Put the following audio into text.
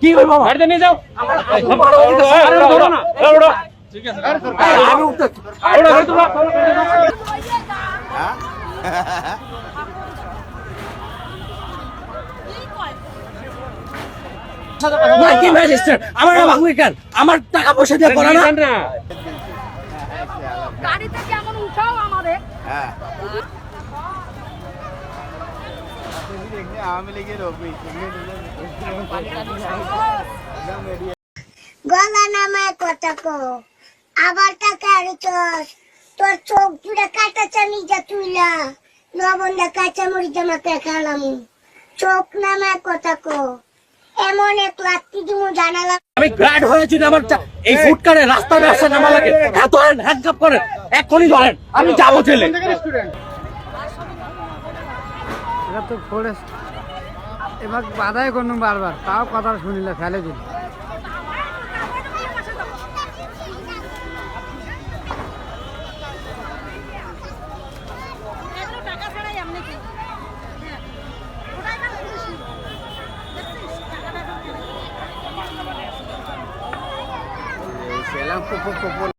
কি করব আমার? গাড়িতে নিয়ে যাও ধরো না। ম্যাজিস্ট্রেট? আমার নাম টাকা পয়সা দিয়ে করা না না। গাড়িতে কেমন উঠাও আমাদের গলা নামায় কথা কো। আবার টাকা আড়িছস তোর চোখ জুড়ে কাটা চামি যা তুইলা। লবণটা কাঁচা মরিচ আমাকে খেলাম। চোখ নামায় কথা কো। এমন এক লাত্তি দিমু জানালাম আমি গ্রাড হয়েছি যে আমার এই ফুটকারে রাস্তায় ব্যবসা নামা লাগে। ধরেন হ্যান্ডকাপ করেন। এক্ষুনি ধরেন। আমি যাব জেলে। এটা তো ফরেস্ট এবার বাধাই করুন বারবার তাও কথা শুনিলে ফেলে দিল।